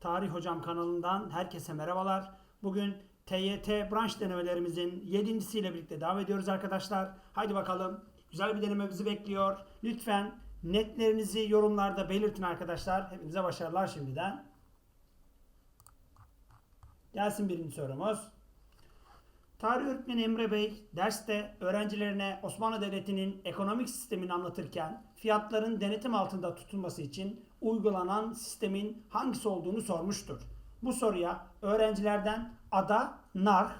Tarih Hocam kanalından herkese merhabalar. Bugün TYT branş denemelerimizin yedincisiyle birlikte devam ediyoruz arkadaşlar. Haydi bakalım. Güzel bir deneme bizi bekliyor. Lütfen netlerinizi yorumlarda belirtin arkadaşlar. Hepinize başarılar şimdiden. Gelsin birinci sorumuz. Tarih öğretmeni Emre Bey derste öğrencilerine Osmanlı Devleti'nin ekonomik sistemini anlatırken fiyatların denetim altında tutulması için uygulanan sistemin hangisi olduğunu sormuştur. Bu soruya öğrencilerden Ada, Narh,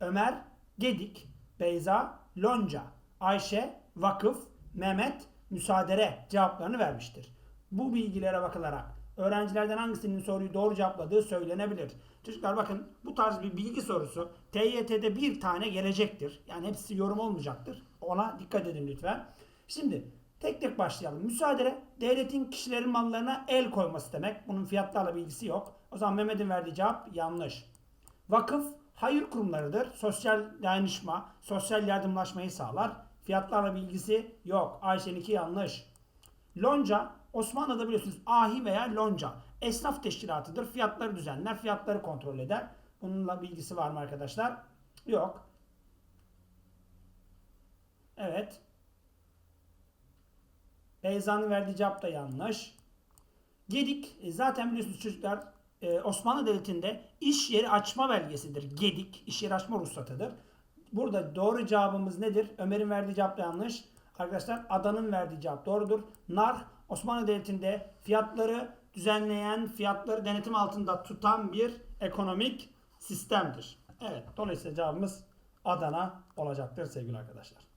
Ömer, Gedik, Beyza, Lonca, Ayşe, Vakıf, Mehmet, Müsaadere cevaplarını vermiştir. Bu bilgilere bakılarak öğrencilerden hangisinin soruyu doğru cevapladığı söylenebilir. Çocuklar bakın bu tarz bir bilgi sorusu TYT'de bir tane gelecektir. Yani hepsi yorum olmayacaktır. Ona dikkat edin lütfen. Şimdi tek tek başlayalım. Müsaade devletin kişilerin mallarına el koyması demek. Bunun fiyatlarla bir ilgisi yok. O zaman Mehmet'in verdiği cevap yanlış. Vakıf hayır kurumlarıdır. Sosyal dayanışma, sosyal yardımlaşmayı sağlar. Fiyatlarla bir ilgisi yok. Ayşe'ninki yanlış. Lonca Osmanlı'da biliyorsunuz ahi veya lonca esnaf teşkilatıdır. Fiyatları düzenler, fiyatları kontrol eder. Bununla bilgisi var mı arkadaşlar? Yok. Evet. Beyza'nın verdiği cevap da yanlış. Gedik e, zaten biliyorsunuz çocuklar e, Osmanlı Devleti'nde iş yeri açma belgesidir. Gedik iş yeri açma ruhsatıdır. Burada doğru cevabımız nedir? Ömer'in verdiği cevap da yanlış. Arkadaşlar Adan'ın verdiği cevap doğrudur. Nar Osmanlı Devleti'nde fiyatları düzenleyen, fiyatları denetim altında tutan bir ekonomik sistemdir. Evet, dolayısıyla cevabımız Adana olacaktır sevgili arkadaşlar.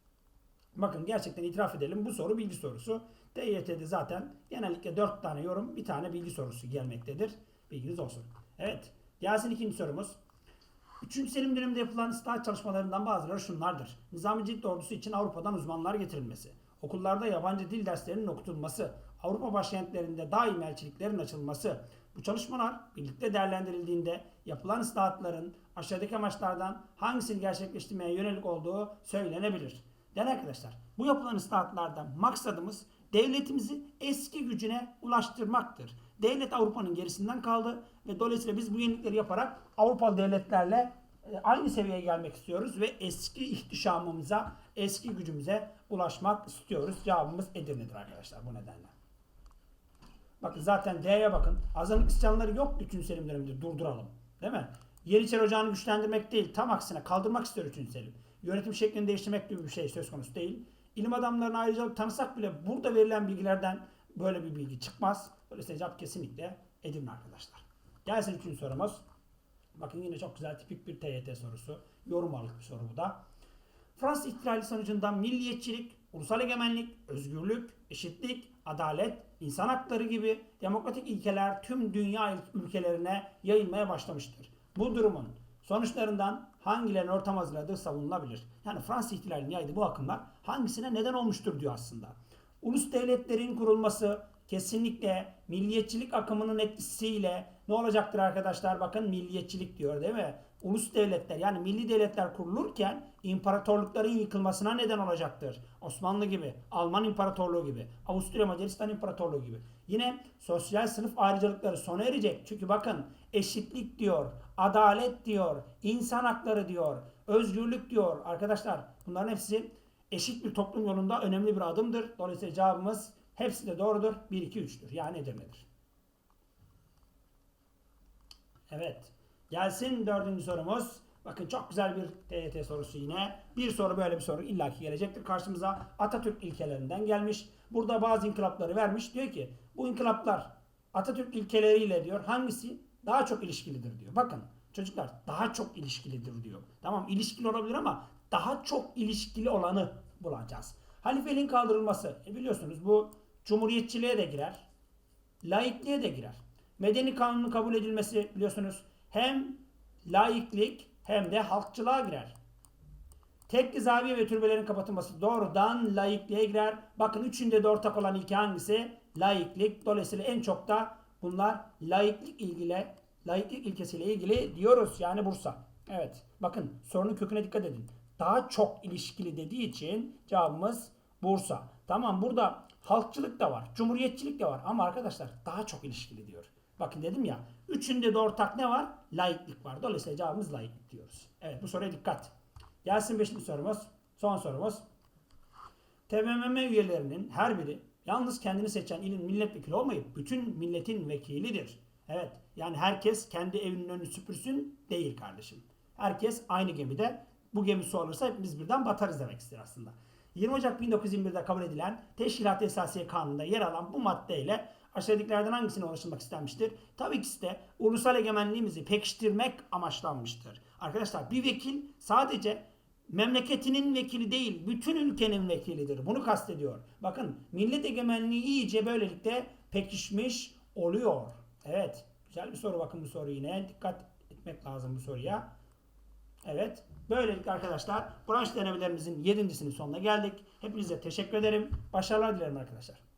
Bakın gerçekten itiraf edelim bu soru bilgi sorusu. TYT'de zaten genellikle 4 tane yorum, bir tane bilgi sorusu gelmektedir. Bilginiz olsun. Evet, gelsin ikinci sorumuz. 3. Selim döneminde yapılan ıslah çalışmalarından bazıları şunlardır. Nizamicilik ordusu için Avrupa'dan uzmanlar getirilmesi, okullarda yabancı dil derslerinin okutulması, Avrupa başkentlerinde daim elçiliklerin açılması. Bu çalışmalar birlikte değerlendirildiğinde yapılan ıslahatların aşağıdaki amaçlardan hangisini gerçekleştirmeye yönelik olduğu söylenebilir. Değerli arkadaşlar, bu yapılan ıslahatlardan maksadımız devletimizi eski gücüne ulaştırmaktır. Devlet Avrupa'nın gerisinden kaldı ve dolayısıyla biz bu yenilikleri yaparak Avrupalı devletlerle e, aynı seviyeye gelmek istiyoruz ve eski ihtişamımıza, eski gücümüze ulaşmak istiyoruz. Cevabımız Edirne'dir arkadaşlar bu nedenle. Bakın zaten D'ye bakın. Azınlık isyanları yok 3. Selim döneminde durduralım. Değil mi? Yeniçeri Ocağı'nı güçlendirmek değil tam aksine kaldırmak istiyor 3. Selim. Yönetim şeklini değiştirmek gibi bir şey söz konusu değil. İlim adamlarına ayrıcalık tanısak bile burada verilen bilgilerden böyle bir bilgi çıkmaz. Dolayısıyla cevap kesinlikle Edirne arkadaşlar. Gelsin üçüncü sorumuz. Bakın yine çok güzel tipik bir TYT sorusu. Yorum alık bir soru bu da. Fransız ihtilali sonucunda milliyetçilik, ulusal egemenlik, özgürlük, eşitlik, adalet, insan hakları gibi demokratik ilkeler tüm dünya ülkelerine yayılmaya başlamıştır. Bu durumun sonuçlarından hangilerinin ortam hazırladığı savunulabilir. Yani Fransız ihtilalinin yaydığı bu akımlar hangisine neden olmuştur diyor aslında. Ulus devletlerin kurulması kesinlikle milliyetçilik akımının etkisiyle ne olacaktır arkadaşlar? Bakın milliyetçilik diyor değil mi? Ulus devletler yani milli devletler kurulurken imparatorlukların yıkılmasına neden olacaktır. Osmanlı gibi, Alman İmparatorluğu gibi, Avusturya Macaristan İmparatorluğu gibi. Yine sosyal sınıf ayrıcalıkları sona erecek. Çünkü bakın eşitlik diyor, adalet diyor, insan hakları diyor, özgürlük diyor. Arkadaşlar bunların hepsi eşit bir toplum yolunda önemli bir adımdır. Dolayısıyla cevabımız hepsi de doğrudur. 1, 2, 3'tür. Yani Edirne'dir. Evet. Gelsin dördüncü sorumuz. Bakın çok güzel bir TYT sorusu yine. Bir soru böyle bir soru illaki gelecektir karşımıza. Atatürk ilkelerinden gelmiş. Burada bazı inkılapları vermiş. Diyor ki bu inkılaplar Atatürk ilkeleriyle diyor hangisi daha çok ilişkilidir diyor. Bakın çocuklar daha çok ilişkilidir diyor. Tamam ilişkili olabilir ama daha çok ilişkili olanı bulacağız. Halifeliğin kaldırılması. E biliyorsunuz bu cumhuriyetçiliğe de girer. Laikliğe de girer. Medeni kanunun kabul edilmesi biliyorsunuz hem laiklik hem de halkçılığa girer. Tekli zaviye ve türbelerin kapatılması doğrudan laikliğe girer. Bakın üçünde de ortak olan ilke hangisi? Laiklik. Dolayısıyla en çok da bunlar laiklik ilgili, laiklik ilkesiyle ilgili diyoruz. Yani Bursa. Evet. Bakın sorunun köküne dikkat edin. Daha çok ilişkili dediği için cevabımız Bursa. Tamam burada halkçılık da var, cumhuriyetçilik de var ama arkadaşlar daha çok ilişkili diyor. Bakın dedim ya. Üçünde de ortak ne var? Laiklik var. Dolayısıyla cevabımız laiklik diyoruz. Evet bu soruya dikkat. Gelsin beşinci sorumuz. Son sorumuz. TBMM üyelerinin her biri yalnız kendini seçen ilin milletvekili olmayıp bütün milletin vekilidir. Evet yani herkes kendi evinin önünü süpürsün değil kardeşim. Herkes aynı gemide. Bu gemi su alırsa hepimiz birden batarız demek ister aslında. 20 Ocak 1921'de kabul edilen Teşkilat Esasiye Kanunu'nda yer alan bu maddeyle aşağıdakilerden hangisine ulaşılmak istenmiştir? Tabii ikisi de ulusal egemenliğimizi pekiştirmek amaçlanmıştır. Arkadaşlar bir vekil sadece memleketinin vekili değil, bütün ülkenin vekilidir. Bunu kastediyor. Bakın millet egemenliği iyice böylelikle pekişmiş oluyor. Evet. Güzel bir soru bakın bu soru yine. Dikkat etmek lazım bu soruya. Evet. Böylelikle arkadaşlar branş denemelerimizin yedincisinin sonuna geldik. Hepinize teşekkür ederim. Başarılar dilerim arkadaşlar.